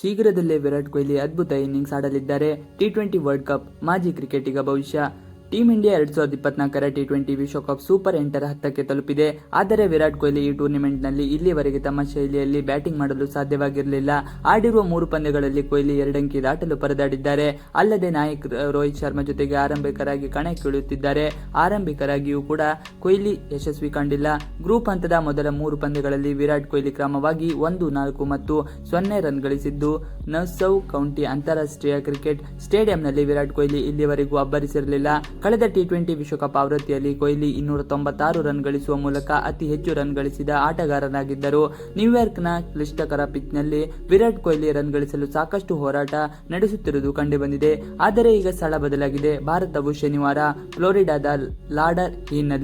ಶೀಘ್ರದಲ್ಲೇ ವಿರಾಟ್ ಕೊಹ್ಲಿ ಅದ್ಭುತ ಇನ್ನಿಂಗ್ಸ್ ಆಡಲಿದ್ದಾರೆ. ಟಿ ಟ್ವೆಂಟಿ ವರ್ಲ್ಡ್ ಕಪ್ ಮಾಜಿ ಕ್ರಿಕೆಟಿಗ ಭವಿಷ್ಯ. ಟೀಂ ಇಂಡಿಯಾ ಎರಡ್ ಸಾವಿರದ ಇಪ್ಪತ್ನಾಲ್ಕರ ಟಿ ಟ್ವೆಂಟಿ ವಿಶ್ವಕಪ್ ಸೂಪರ್ ಎಂಟರ್ ಹತ್ತಕ್ಕೆ ತಲುಪಿದೆ. ಆದರೆ ವಿರಾಟ್ ಕೊಹ್ಲಿ ಈ ಟೂರ್ನಿಮೆಂಟ್ನಲ್ಲಿ ಇಲ್ಲಿವರೆಗೆ ತಮ್ಮ ಶೈಲಿಯಲ್ಲಿ ಬ್ಯಾಟಿಂಗ್ ಮಾಡಲು ಸಾಧ್ಯವಾಗಿರಲಿಲ್ಲ. ಆಡಿರುವ ಮೂರು ಪಂದ್ಯಗಳಲ್ಲಿ ಕೊಹ್ಲಿ ಎರಡಂಕಿ ದಾಟಲು ಪರದಾಡಿದ್ದಾರೆ. ಅಲ್ಲದೆ ನಾಯಕ್ ರೋಹಿತ್ ಶರ್ಮಾ ಜೊತೆಗೆ ಆರಂಭಿಕರಾಗಿ ಕಣಕ್ಕಿಳಿಯುತ್ತಿದ್ದಾರೆ ಆರಂಭಿಕರಾಗಿಯೂ ಕೂಡ ಕೊಹ್ಲಿ ಯಶಸ್ವಿ ಕಂಡಿಲ್ಲ. ಗ್ರೂಪ್ ಹಂತದ ಮೊದಲ ಮೂರು ಪಂದ್ಯಗಳಲ್ಲಿ ವಿರಾಟ್ ಕೊಹ್ಲಿ ಕ್ರಮವಾಗಿ ಒಂದು, ನಾಲ್ಕು ಮತ್ತು ಸೊನ್ನೆ ರನ್ ಗಳಿಸಿದ್ದು. ನಸೌ ಕೌಂಟಿ ಅಂತಾರಾಷ್ಟ್ರೀಯ ಕ್ರಿಕೆಟ್ ಸ್ಟೇಡಿಯಂನಲ್ಲಿ ವಿರಾಟ್ ಕೊಹ್ಲಿ ಇಲ್ಲಿವರೆಗೂ ಅಬ್ಬರಿಸಿರಲಿಲ್ಲ. ಕಳೆದ ಟಿ ಟ್ವೆಂಟಿ ವಿಶ್ವಕಪ್ ಆವೃತ್ತಿಯಲ್ಲಿ ಕೊಹ್ಲಿ ಇನ್ನೂರ ತೊಂಬತ್ತಾರು ರನ್ ಗಳಿಸುವ ಮೂಲಕ ಅತಿ ಹೆಚ್ಚು ರನ್ ಗಳಿಸಿದ ಆಟಗಾರನಾಗಿದ್ದರು. ನ್ಯೂಯಾರ್ಕ್ನ ಕ್ಲಿಷ್ಟಕರ ಪಿಚ್ನಲ್ಲಿ ವಿರಾಟ್ ಕೊಹ್ಲಿ ರನ್ ಗಳಿಸಲು ಸಾಕಷ್ಟು ಹೋರಾಟ ನಡೆಸುತ್ತಿರುವುದು ಕಂಡುಬಂದಿದೆ. ಆದರೆ ಈಗ ಸ್ಥಳ ಬದಲಾಗಿದೆ. ಭಾರತವು ಶನಿವಾರ ಫ್ಲೋರಿಡಾದ ಲಾಡರ್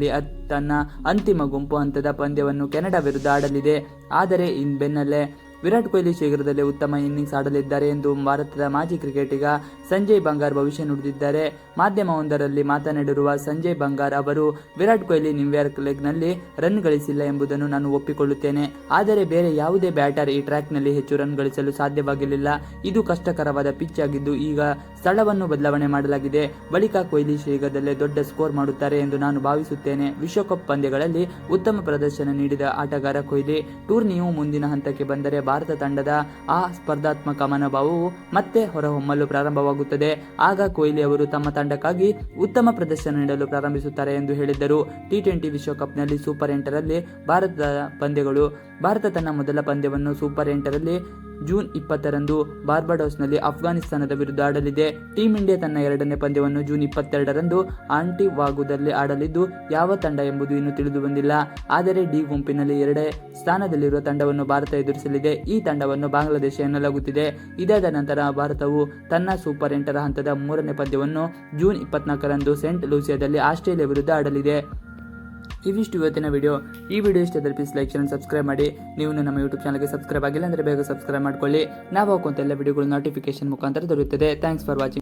ಅತ್- ತನ್ನ ಅಂತಿಮ ಗುಂಪು ಹಂತದ ಪಂದ್ಯವನ್ನು ಕೆನಡಾ ವಿರುದ್ಧ ಆಡಲಿದೆ. ಆದರೆ ಇನ್ ಬೆನ್ನಲ್ಲೇ ವಿರಾಟ್ ಕೊಹ್ಲಿ ಶೀಘ್ರದಲ್ಲೇ ಉತ್ತಮ ಇನ್ನಿಂಗ್ಸ್ ಆಡಲಿದ್ದಾರೆ ಎಂದು ಭಾರತದ ಮಾಜಿ ಕ್ರಿಕೆಟಿಗ ಸಂಜಯ್ ಬಂಗಾರ್ ಭವಿಷ್ಯ ನುಡಿದಿದ್ದಾರೆ. ಮಾಧ್ಯಮವೊಂದರಲ್ಲಿ ಮಾತನಾಡಿರುವ ಸಂಜಯ್ ಬಂಗಾರ್ ಅವರು, ವಿರಾಟ್ ಕೊಹ್ಲಿ ನ್ಯೂಯಾರ್ಕ್ ಲೆಗ್ನಲ್ಲಿ ರನ್ ಗಳಿಸಿಲ್ಲ ಎಂಬುದನ್ನು ನಾನು ಒಪ್ಪಿಕೊಳ್ಳುತ್ತೇನೆ. ಆದರೆ ಬೇರೆ ಯಾವುದೇ ಬ್ಯಾಟರ್ ಈ ಟ್ರ್ಯಾಕ್ನಲ್ಲಿ ಹೆಚ್ಚು ರನ್ ಗಳಿಸಲು ಸಾಧ್ಯವಾಗಿರಲಿಲ್ಲ. ಇದು ಕಷ್ಟಕರವಾದ ಪಿಚ್ ಆಗಿದ್ದು ಈಗ ಸ್ಥಳವನ್ನು ಬದಲಾವಣೆ ಮಾಡಲಾಗಿದೆ. ಬಳಿಕ ಕೊಹ್ಲಿ ಶೀಘ್ರದಲ್ಲೇ ದೊಡ್ಡ ಸ್ಕೋರ್ ಮಾಡುತ್ತಾರೆ ಎಂದು ನಾನು ಭಾವಿಸುತ್ತೇನೆ. ವಿಶ್ವಕಪ್ ಪಂದ್ಯಗಳಲ್ಲಿ ಉತ್ತಮ ಪ್ರದರ್ಶನ ನೀಡಿದ ಆಟಗಾರ ಕೊಹ್ಲಿ. ಟೂರ್ನಿಯು ಮುಂದಿನ ಹಂತಕ್ಕೆ ಬಂದರೆ ಭಾರತ ತಂಡದ ಆ ಸ್ಪರ್ಧಾತ್ಮಕ ಮನೋಭಾವವು ಮತ್ತೆ ಹೊರಹೊಮ್ಮಲು ಪ್ರಾರಂಭವಾಗುತ್ತದೆ. ಆಗ ಕೊಹ್ಲಿ ಅವರು ತಮ್ಮ ತಂಡಕ್ಕಾಗಿ ಉತ್ತಮ ಪ್ರದರ್ಶನ ನೀಡಲು ಪ್ರಾರಂಭಿಸುತ್ತಾರೆ ಎಂದು ಹೇಳಿದ್ದರು. ಟಿ ಟ್ವೆಂಟಿ ವಿಶ್ವಕಪ್ನಲ್ಲಿ ಸೂಪರ್ ಎಂಟರಲ್ಲಿ ಭಾರತದ ಪಂದ್ಯಗಳು. ಭಾರತ ತನ್ನ ಮೊದಲ ಪಂದ್ಯವನ್ನು ಸೂಪರ್ ಎಂಟರಲ್ಲಿ ಜೂನ್ ಇಪ್ಪತ್ತರಂದು ಬಾರ್ಬಡೋಸ್ನಲ್ಲಿ ಅಫ್ಘಾನಿಸ್ತಾನದ ವಿರುದ್ಧ ಆಡಲಿದೆ. ಟೀಂ ಇಂಡಿಯಾ ತನ್ನ ಎರಡನೇ ಪಂದ್ಯವನ್ನು ಜೂನ್ ಇಪ್ಪತ್ತೆರಡರಂದು ಆಂಟಿವಾಗುದಲ್ಲಿ ಆಡಲಿದ್ದು, ಯಾವ ತಂಡ ಎಂಬುದು ಇನ್ನೂ ತಿಳಿದು ಬಂದಿಲ್ಲ ಆದರೆ ಡಿ ಗುಂಪಿನಲ್ಲಿ ಎರಡೇ ಸ್ಥಾನದಲ್ಲಿರುವ ತಂಡವನ್ನು ಭಾರತ ಎದುರಿಸಲಿದೆ. ಈ ತಂಡವನ್ನು ಬಾಂಗ್ಲಾದೇಶ ಎನ್ನಲಾಗುತ್ತಿದೆ. ಇದಾದ ನಂತರ ಭಾರತವು ತನ್ನ ಸೂಪರ್ ಎಂಟರ ಹಂತದ ಮೂರನೇ ಪಂದ್ಯವನ್ನು ಜೂನ್ ಇಪ್ಪತ್ನಾಲ್ಕರಂದು ಸೆಂಟ್ ಲೂಸಿಯಾದಲ್ಲಿ ಆಸ್ಟ್ರೇಲಿಯಾ ವಿರುದ್ಧ ಆಡಲಿದೆ. ಇವಿಷ್ಟು ಇವತ್ತಿನ ವಿಡಿಯೋ ಈ ವಿಡಿಯೋ ಇಷ್ಟಾದರೆ ಪ್ಲೀಸ್ ಲೈಕ್ ಚಾನಲ್ ಸಬ್ಸ್ಕ್ರೈಬ್ ಮಾಡಿ. ನೀವು ನಮ್ಮ ಯೂಟ್ಯೂಬ್ ಚಾನಲ್ಗೆ ಸಬ್ಸ್ಕ್ರೈಬ್ ಆಗಿಲ್ಲ ಅಂದರೆ ಬೇಗ ಸಬ್ಸ್ಕ್ರೈಬ್ ಮಾಡ್ಕೊಳ್ಳಿ. ನಾವು ಹಾಕುವಂಥ ಎಲ್ಲ ವಿಡಿಯೋಗಳು ನೋಟಿಫಿಕೇಶನ್ ಮುಖಾಂತರ ದೊರೆಯುತ್ತದೆ. Thanks for watching